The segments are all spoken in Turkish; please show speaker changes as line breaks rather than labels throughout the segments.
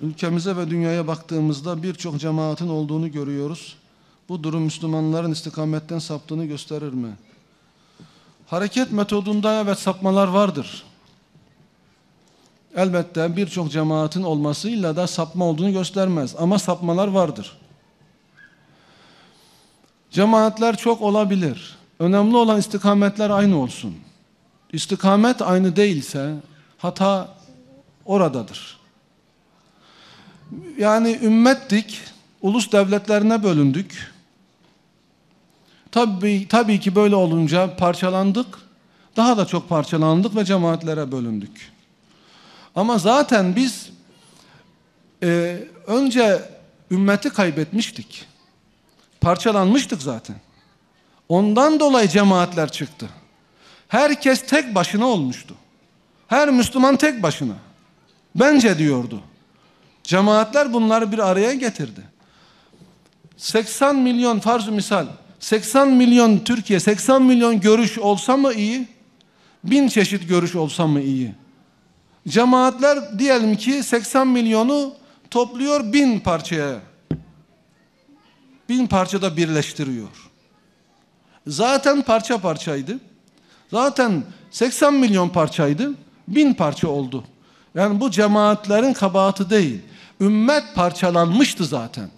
ülkemize ve dünyaya baktığımızda birçok cemaatin olduğunu görüyoruz. Bu durum Müslümanların istikametten saptığını gösterir mi? Hareket metodunda evet sapmalar vardır. Elbette birçok cemaatin olmasıyla da sapma olduğunu göstermez ama sapmalar vardır. Cemaatler çok olabilir. Önemli olan istikametler aynı olsun. İstikamet aynı değilse hata oradadır. Yani ümmettik, ulus devletlerine bölündük. Tabii, tabii ki böyle olunca parçalandık. Daha da çok parçalandık ve cemaatlere bölündük. Ama zaten biz e, önce ümmeti kaybetmiştik. Parçalanmıştık zaten. Ondan dolayı cemaatler çıktı. Herkes tek başına olmuştu. Her Müslüman tek başına. Bence diyordu. Cemaatler bunları bir araya getirdi. 80 milyon farz misal 80 milyon Türkiye 80 milyon görüş olsa mı iyi? Bin çeşit görüş olsa mı iyi? Cemaatler diyelim ki 80 milyonu topluyor bin parçaya. Bin parçada birleştiriyor. Zaten parça parçaydı. Zaten 80 milyon parçaydı. Bin parça oldu. Yani bu cemaatlerin kabahati değil. Ümmet parçalanmıştı zaten.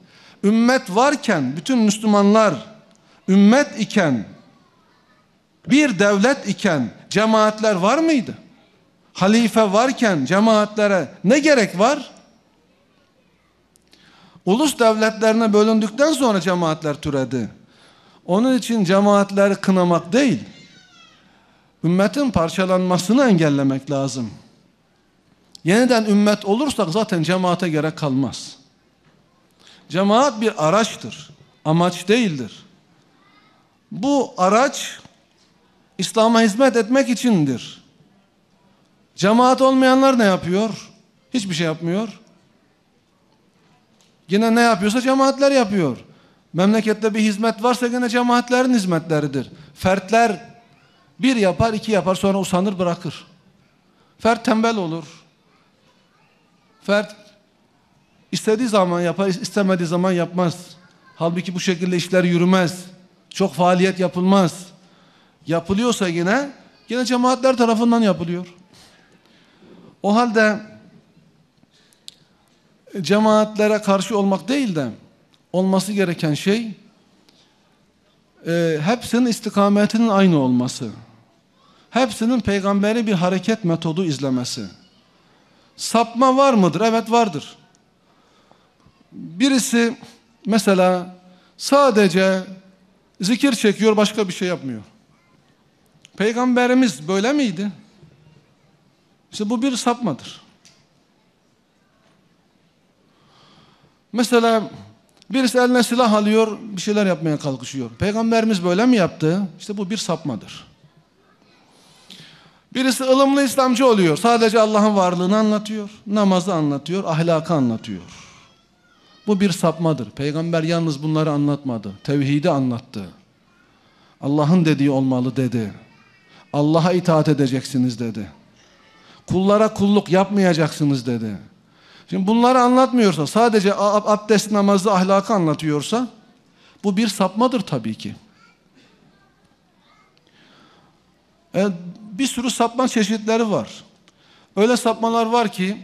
Ümmet varken bütün Müslümanlar ümmet iken bir devlet iken cemaatler var mıydı? Halife varken cemaatlere ne gerek var? Ulus devletlerine bölündükten sonra cemaatler türedi. Onun için cemaatleri kınamak değil, ümmetin parçalanmasını engellemek lazım. Yeniden ümmet olursak zaten cemaate gerek kalmaz. Cemaat bir araçtır, amaç değildir. Bu araç İslam'a hizmet etmek içindir. Cemaat olmayanlar ne yapıyor? Hiçbir şey yapmıyor. Yine ne yapıyorsa cemaatler yapıyor. Memlekette bir hizmet varsa gene cemaatlerin hizmetleridir. Fertler bir yapar, iki yapar sonra usanır bırakır. Fert tembel olur. Fert istediği zaman yapar, istemediği zaman yapmaz. Halbuki bu şekilde işler yürümez. Çok faaliyet yapılmaz. Yapılıyorsa yine yine cemaatler tarafından yapılıyor. O halde cemaatlere karşı olmak değil de olması gereken şey e, hepsinin istikametinin aynı olması. Hepsinin peygamberi bir hareket metodu izlemesi. Sapma var mıdır? Evet vardır. Birisi mesela sadece zikir çekiyor başka bir şey yapmıyor. Peygamberimiz böyle miydi? İşte bu bir sapmadır. Mesela birisi eline silah alıyor, bir şeyler yapmaya kalkışıyor. Peygamberimiz böyle mi yaptı? İşte bu bir sapmadır. Birisi ılımlı İslamcı oluyor. Sadece Allah'ın varlığını anlatıyor, namazı anlatıyor, ahlakı anlatıyor. Bu bir sapmadır. Peygamber yalnız bunları anlatmadı. Tevhidi anlattı. Allah'ın dediği olmalı dedi. Allah'a itaat edeceksiniz dedi. Kullara kulluk yapmayacaksınız dedi. Şimdi bunları anlatmıyorsa, sadece abdest, namazı, ahlakı anlatıyorsa bu bir sapmadır tabii ki. E, bir sürü sapma çeşitleri var. Öyle sapmalar var ki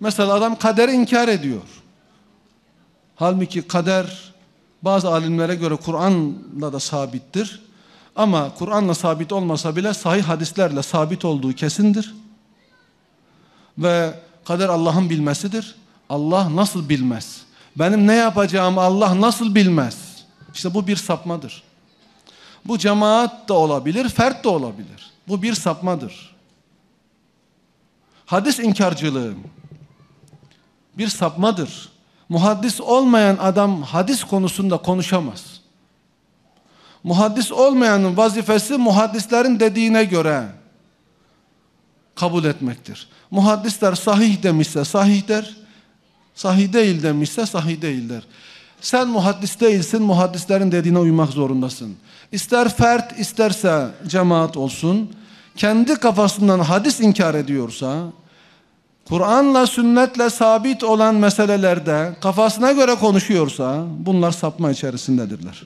mesela adam kaderi inkar ediyor. Halbuki kader bazı alimlere göre Kur'an'la da sabittir. Ama Kur'an'la sabit olmasa bile sahih hadislerle sabit olduğu kesindir. Ve kader Allah'ın bilmesidir. Allah nasıl bilmez? Benim ne yapacağımı Allah nasıl bilmez? İşte bu bir sapmadır. Bu cemaat da olabilir, fert de olabilir. Bu bir sapmadır. Hadis inkarcılığı bir sapmadır. Muhaddis olmayan adam hadis konusunda konuşamaz. Muhaddis olmayanın vazifesi muhaddislerin dediğine göre kabul etmektir. Muhaddisler sahih demişse sahih der, sahih değil demişse sahih değil der. Sen muhaddis değilsin, muhaddislerin dediğine uymak zorundasın. İster fert, isterse cemaat olsun, kendi kafasından hadis inkar ediyorsa, Kur'an'la sünnetle sabit olan meselelerde kafasına göre konuşuyorsa bunlar sapma içerisindedirler.